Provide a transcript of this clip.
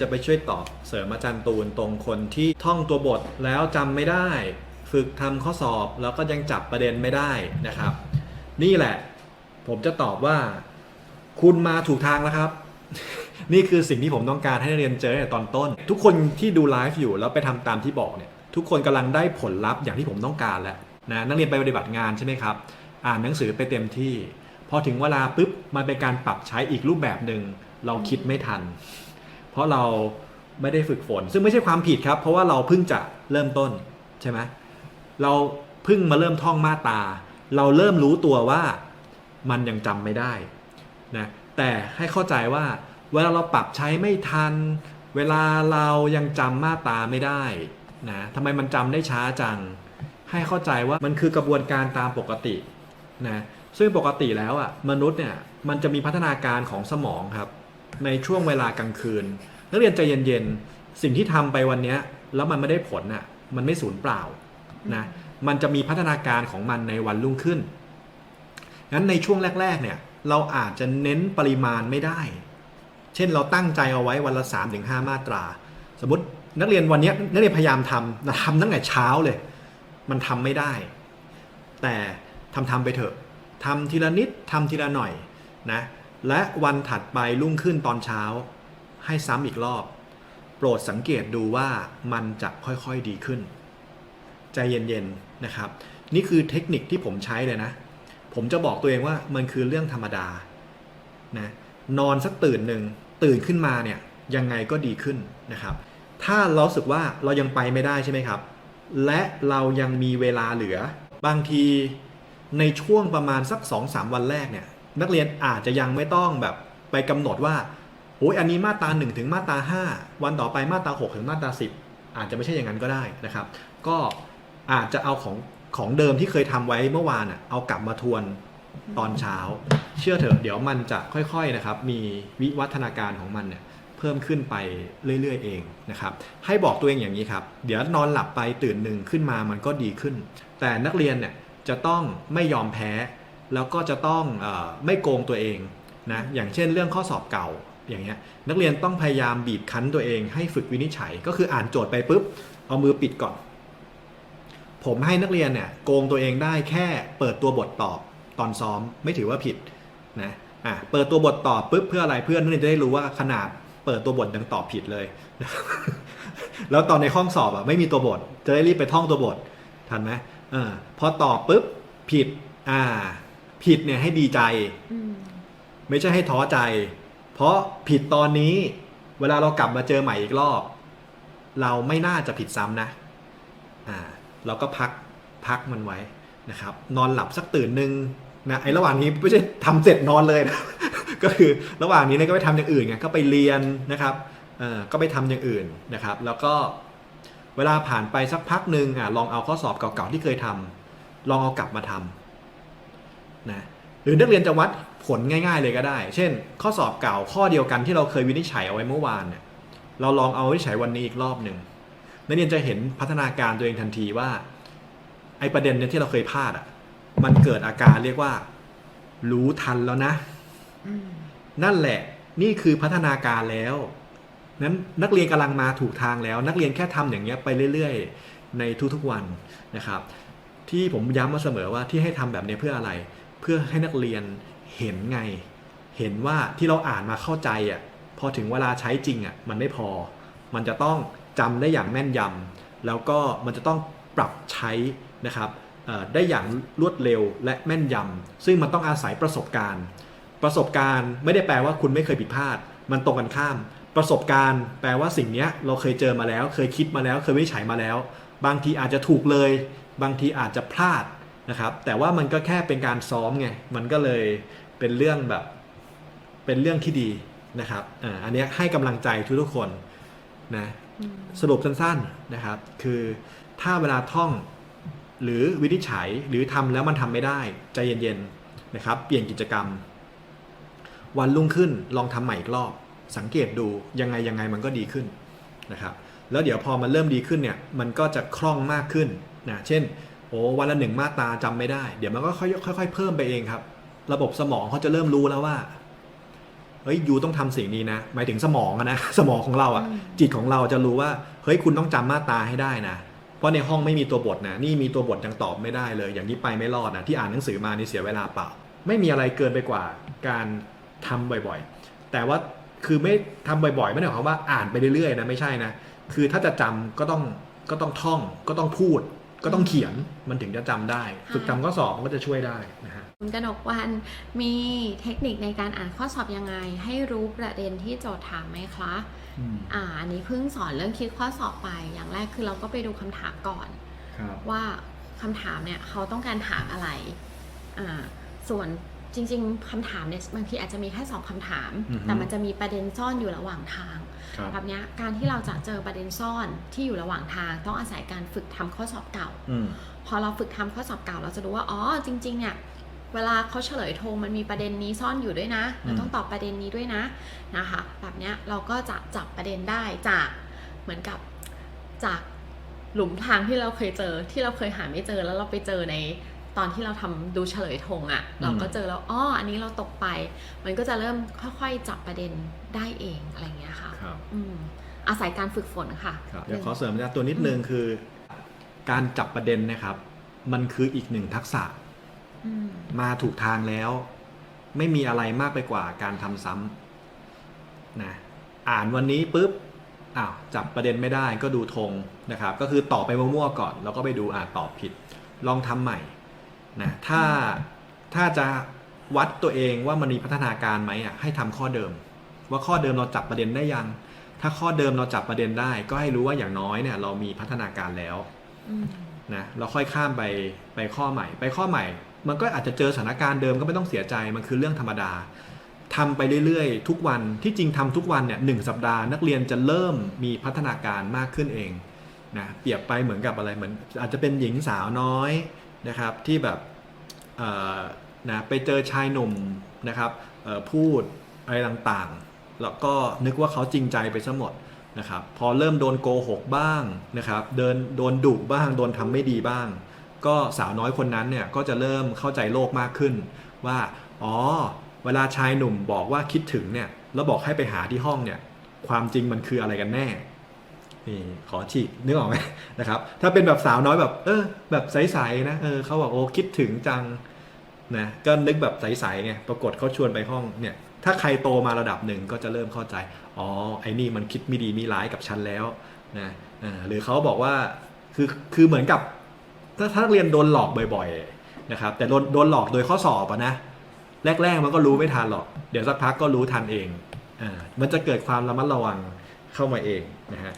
จะไปช่วยตอบเสริมอาจารย์ตูนตรงคนที่ท่องตัวบทแล้วจำไม่ได้ ฝึกทำข้อสอบแล้วก็ยังจับประเด็นไม่ได้นะครับ นี่แหละ ผมจะตอบว่า คุณมาถูกทางแล้วครับ นี่คือสิ่งที่ผมต้องการให้นักเรียนเจอในตอนต้น ทุกคนที่ดูไลฟ์อยู่แล้วไปทำตามที่บอกเนี่ยทุกคนกำลังได้ผลลัพธ์อย่างที่ผมต้องการแล้วนะนักเรียนไปปฏิบัติงานใช่ไหมครับ อ่านหนังสือไปเต็มที่ พอถึงเวลาปุ๊บมันเป็นการปรับใช้อีกรูปแบบหนึ่งเราคิดไม่ทัน เพราะเราไม่ได้ฝึกฝน ซึ่งไม่ใช่ความผิดครับ เพราะว่าเราเพิ่งจะเริ่มต้นใช่ไหมเราเพิ่งมาเริ่มท่องมาตา เราเริ่มรู้ตัวว่ามันยังจำไม่ได้นะแต่ให้เข้าใจว่าเวลาเราปรับใช้ไม่ทัน เวลาเรายังจำมาตาไม่ได้นะทำไมมันจำได้ช้าจัง ให้เข้าใจว่ามันคือกระบวนการตามปกตินะซึ่งปกติแล้วอะมนุษย์เนี่ยมันจะมีพัฒนาการของสมองครับ ในช่วงเวลากลางคืน นักเรียนใจเย็นๆ สิ่งที่ทำไปวันนี้แล้วมันไม่ได้ผลอะมันไม่สูญเปล่านะมันจะมีพัฒนาการของมันในวันรุ่งขึ้นงั้นในช่วงแรก ๆ เนี่ยเราอาจจะเน้นปริมาณไม่ได้ เช่นเราตั้งใจเอาไว้วันละ3าถึงหมาตรา สมมตินักเรียนวันนี้นักเรียนพยายามทำนะทำตั้งแต่เช้าเลย มันทำไม่ได้ แต่ทำทำไปเถอะทำทีละนิดทำทีละหน่อยนะ และวันถัดไปรุ่งขึ้นตอนเช้า ให้ซ้ำอีกรอบ โปรดสังเกตดูว่ามันจะค่อยๆดีขึ้น ใจเย็นๆนะครับ นี่คือเทคนิคที่ผมใช้เลยนะ ผมจะบอกตัวเองว่ามันคือเรื่องธรรมดานะนอนสักตื่นหนึ่งตื่นขึ้นมาเนี่ยยังไงก็ดีขึ้นนะครับ ถ้าเราสึกว่าเรายังไปไม่ได้ใช่ไหมครับ และเรายังมีเวลาเหลือ บางทีในช่วงประมาณสัก 2-3 วันแรกเนี่ย นักเรียนอาจจะยังไม่ต้องแบบไปกำหนดว่าโอ้ยอันนี้มาตรา1ถึงมาตรา5 วันต่อไปมาตรา6ถึงมาตรา10 อาจจะไม่ใช่อย่างนั้นก็ได้นะครับ ก็อาจจะเอาของของเดิมที่เคยทำไว้เมื่อวานอะเอากลับมาทวนตอนเช้า เชื่อเถอะเดี๋ยวมันจะค่อยๆนะครับ มีวิวัฒนาการของมันเนี่ยเพิ่มขึ้นไปเรื่อย ๆ เองนะครับ ให้บอกตัวเองอย่างนี้ครับ เดี๋ยวนอนหลับไปตื่นหนึ่งขึ้นมามันก็ดีขึ้น แต่นักเรียนเนี่ยจะต้องไม่ยอมแพ้ แล้วก็จะต้องออไม่โกงตัวเองนะอย่างเช่นเรื่องข้อสอบเก่าอย่างเงี้ยนักเรียนต้องพยายามบีบคั้นตัวเองให้ฝึกวินิจฉัย ก็คืออ่านโจทย์ไปปุ๊บเอามือปิดก่อน ผมให้นักเรียนเนี่ยโกงตัวเองได้แค่เปิดตัวบทตอบตอนซ้อมไม่ถือว่าผิดนะอะเปิดตัวบทตอบปุ๊บเพื่ออะไรเพื่อนนักเรียนจะได้รู้ว่าขนาดเปิดตัวบทยังตอบผิดเลย แล้วตอนในห้องสอบอะไม่มีตัวบท จะได้รีบไปท่องตัวบททันไหมเออพอตอบปุ๊บผิดอ่า ผิดเนี่ยให้ดีใจ อืมไม่ใช่ให้ท้อใจ เพราะผิดตอนนี้ เวลาเรากลับมาเจอใหม่อีกรอบ เราไม่น่าจะผิดซ้ำนะอ่าเราก็พักพักมันไว้นะครับ นอนหลับสักตื่นหนึ่งนะไอ้ระหว่างนี้ไม่ใช่ทำเสร็จนอนเลยนะ ก็คือระหว่างนี้เนี่ยก็ไปทำอย่างอื่นไงก็ไปเรียนนะครับเอ่อก็ไปทำอย่างอื่นนะครับ แล้วก็เวลาผ่านไปสักพักหนึ่งอะลองเอาข้อสอบเก่าๆที่เคยทำลองเอากลับมาทำ นะหรือนักเรียนจะวัดผลง่าย ๆ เลยก็ได้ เช่น ข้อสอบเก่าข้อเดียวกันที่เราเคยวินิจฉัยเอาไว้เมื่อวานเนี่ยเราลองเอาวินิจฉัยวันนี้อีกรอบหนึ่งนักเรียนจะเห็นพัฒนาการตัวเองทันทีว่า ไอประเด็นเนี่ยที่เราเคยพลาดอะ มันเกิดอาการเรียกว่า รู้ทันแล้วนะ นั่นแหละ นี่คือพัฒนาการแล้ว นั้นนักเรียนกำลังมาถูกทางแล้ว นักเรียนแค่ทำอย่างเงี้ยไปเรื่อย ๆ ในทุกๆวันนะครับ ที่ผมย้ำมาเสมอว่าที่ให้ทำแบบนี้เพื่ออะไร พื่อให้นักเรียนเห็นไง เห็นว่าที่เราอ่านมาเข้าใจอะพอถึงเวลาใช้จริงอะมันไม่พอ มันจะต้องจำได้อย่างแม่นยำแล้วก็มันจะต้องปรับใช้นะครับได้อย่างรวดเร็วและแม่นยำซึ่งมันต้องอาศัยประสบการณ์ ประสบการณ์ไม่ได้แปลว่าคุณไม่เคยผิดพลาด มันตรงกันข้าม ประสบการณ์ แปลว่าสิ่งนี้เราเคยเจอมาแล้ว เคยคิดมาแล้ว เคยวิจัยมาแล้ว บางทีอาจจะถูกเลย บางทีอาจจะพลาด นะครับแต่ว่ามันก็แค่เป็นการซ้อมไงมันก็เลยเป็นเรื่องแบบเป็นเรื่องที่ดีนะครับอ่าอันเนี้ยให้กำลังใจทุกๆคนนะอืมสรุปสั้นๆนะครับ คือถ้าเวลาท่องหรือวินิจฉัยหรือทำแล้วมันทำไม่ได้ใจเย็นๆนะครับ เปลี่ยนกิจกรรม วันรุ่งขึ้นลองทำใหม่อีกรอบ สังเกตดูยังไงยังไงมันก็ดีขึ้นนะครับ แล้วเดี๋ยวพอมันเริ่มดีขึ้นเนี่ยมันก็จะคล่องมากขึ้นนะเช่น โอ้วันละหนึ่งมาตราจำไม่ได้ เดี๋ยวมันก็ค่อยๆค่อยๆเพิ่มไปเองครับ ระบบสมองเขาจะเริ่มรู้แล้วว่าเฮ้ยยูต้องทำสิ่งนี้นะหมายถึงสมองอะนะสมองของเราอะอืมจิตของเราจะรู้ว่าเฮ้ยคุณต้องจำมาตราให้ได้นะเพราะในห้องไม่มีตัวบทนะนี่มีตัวบทยังตอบไม่ได้เลย อย่างนี้ไปไม่รอดนะที่อ่านหนังสือมานี่เสียเวลาเปล่า ไม่มีอะไรเกินไปกว่าการทำบ่อยๆ แต่ว่าคือไม่ทำบ่อยๆ ไม่ได้หมายความว่าอ่านไปเรื่อยๆนะไม่ใช่นะ คือถ้าจะจำก็ต้องก็ต้องท่องก็ต้องพูด ก็ต้องเขียนมันถึงจะจำได้ ฝึกทำข้อสอบมันก็จะช่วยได้นะฮะ คุณกนกวันมีเทคนิคในการอ่านข้อสอบยังไง ให้รู้ประเด็นที่โจทย์ถามไหมคะอ่าอันนี้เพิ่งสอนเรื่องคิดข้อสอบไป อย่างแรกคือเราก็ไปดูคำถามก่อน ครับ ว่าคำถามเนี่ยเขาต้องการถามอะไรอ่าส่วน จริง ๆคำถามเนี่ยบางทีอาจจะมีแค่สองคำถามอือฮึแต่มันจะมีประเด็นซ่อนอยู่ระหว่างทางครับแบบเนี้ยการที่เราจะเจอประเด็นซ่อนที่อยู่ระหว่างทาง ต้องอาศัยการฝึกทำข้อสอบเก่าอืมพอเราฝึกทำข้อสอบเก่า เราจะรู้ว่าอ๋อจริง ๆ เนี่ยเวลาเขาเฉลยโทรมันมีประเด็นนี้ซ่อนอยู่ด้วยนะเราต้องตอบประเด็นนี้ด้วยนะนะคะ แบบเนี้ยเราก็จะจับประเด็นได้จากเหมือนกับจากหลุมทางที่เราเคยเจอที่เราเคยหาไม่เจอแล้วเราไปเจอใน ตอนที่เราทำดูเฉลยธงอะ่ะ เราก็เจอแล้วอ๋ออันนี้เราตกไป มันก็จะเริ่มค่อยๆ จับประเด็นได้เองอะไรอย่างเงี้ยค่ะครับอืมอาศัยการฝึกฝนค่ะครับเดี๋ยวขอเสริมนะตัวนิดนึงคือ การจับประเด็นนะครับ มันคืออีกหนึ่งทักษะอืมมาถูกทางแล้ว ไม่มีอะไรมากไปกว่าการทำซ้ำนะอ่านวันนี้ปุ๊บอ้าวจับประเด็นไม่ได้ก็ดูธงนะครับ ก็คือตอบไปมั่วๆก่อน แล้วก็ไปดูอ่าตอบผิด ลองทำใหม่ นะถ้าถ้าจะวัดตัวเองว่ามันมีพัฒนาการไหมอะให้ทำข้อเดิม ว่าข้อเดิมเราจับประเด็นได้ยัง ถ้าข้อเดิมเราจับประเด็นได้ ก็ให้รู้ว่าอย่างน้อยเนี่ยเรามีพัฒนาการแล้วอืมนะเราค่อยข้ามไปไปข้อใหม่ ไปข้อใหม่ มันก็อาจจะเจอสถานการณ์เดิมก็ไม่ต้องเสียใจมันคือเรื่องธรรมดาทำไปเรื่อยๆ ทุกวันที่จริงทำทุกวันเนี่ยหนึ่งสัปดาห์นักเรียนจะเริ่มมีพัฒนาการมากขึ้นเองนะเปรียบไปเหมือนกับอะไรเหมือน อาจจะเป็นหญิงสาวน้อย นะครับที่แบบนะไปเจอชายหนุ่มนะครับพูดอะไรต่างๆ แล้วก็นึกว่าเขาจริงใจไปซะหมดนะครับพอเริ่มโดนโกหกบ้างนะครับเดินโดนดุบ้างโดนทำไม่ดีบ้าง ก็สาวน้อยคนนั้นเนี่ยก็จะเริ่มเข้าใจโลกมากขึ้นว่าอ๋อเวลาชายหนุ่มบอกว่าคิดถึงเนี่ยแล้วบอกให้ไปหาที่ห้องเนี่ยความจริงมันคืออะไรกันแน่ นี่ขอฉีกนึกออกไหมนะครับ ถ้าเป็นแบบสาวน้อยแบบ เออ แบบใสๆนะเออเขาบอกโอ้คิดถึงจังนะก็นึกแบบใสๆไงปรากฏเขาชวนไปห้องเนี่ย ถ้าใครโตมาระดับหนึ่งก็จะเริ่มเข้าใจ อ๋อไอ้นี่มันคิดไม่ดีมีร้ายกับฉันแล้วนะหรือเขาบอกว่าคือคือเหมือนกับ ถ้าถ้าเรียนโดนหลอกบ่อยๆนะครับ แต่โดนโดนหลอกโดยข้อสอบอะนะแรกๆมันก็รู้ไม่ทันหรอก เดี๋ยวสักพักก็รู้ทันเองอ่ามันจะเกิดความระมัดระวังเข้ามาเองนะฮะ